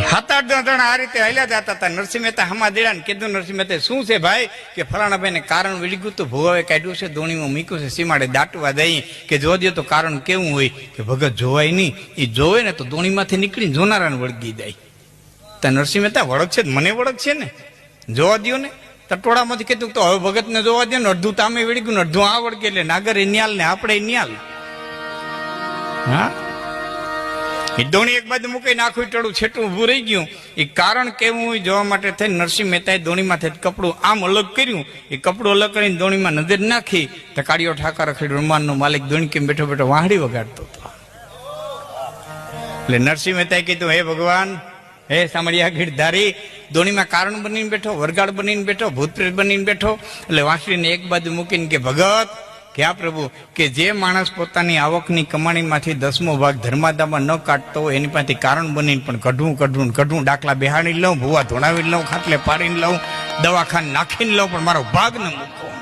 સાત આઠ આ રીતે હાલ્યા જતા હતા. નરસિંહ મહેતા હમા દેડા કીધું, નરસિંહ મહેતા શું છે ભાઈ? કે ફલાણા ભાઈ ને કારણ વિળગ્યું તો ભોવાએ કાઢ્યું છે દોણીમાં મૂક્યું છે, સીમાડે દાટવા દઈ કે જોજો તો કારણ કેવું હોય કે ભગત જોવાય નહીં. એ જોવે ને તો ધોણીમાંથી નીકળીને જોનારાને વળગી જાય. તો નરસિંહ મહેતા વળગ છે મને વળગ છે ને? જોવા દો ને? તટોળામાંથી કીધું તો હવે ભગતને જોવા દે ને, અડધું તામે વળી ગયું ને, અડધું આ વળગે એટલે નાગર એ ન્યાલ ને આપણે ન્યાલ. હા? એ દોણી એક બાજુ મૂકી નાખું ટળું છેટું ઊભું રહી ગયું. એ કારણ કેવું જોવા માટે થઈ નરસિંહ મહેતાએ દોણીમાંથી કપડું આમ અલગ કર્યું. એ કપડું અલગ કરીને દોણીમાં નજર નાખી તો કાળીઓ ઠાકર અખડી રૂમાનનો માલિક દોણી કેમ બેઠો બેઠો વાહડી વગાડતો હતો. એટલે નરસિંહ મહેતાએ કીધું, હે ભગવાન, હે સામળિયા ગીરધારી દોણીમાં કારણ બનીને બેઠો વરગાડ બનીને બેઠો, ભૂતપ્રેત બનીને બેઠો. એટલે વાંસળીને એક બાજુ મૂકીને કે, ભગત કે આ પ્રભુ, કે જે માણસ પોતાની આવકની કમાણીમાંથી દસમો ભાગ ધર્માદામાં ન કાઢતો હોય, એની પાસેથી કારણ બનીને પણ કઢવું કઢવું કઢવું દાખલા બેહાડી લઉં, ભૂવા ધોણાવી લઉં, ખાટલે પાડીને લઉં, દવાખાને નાખીને લઉં, પણ મારો ભાગ ન મૂકો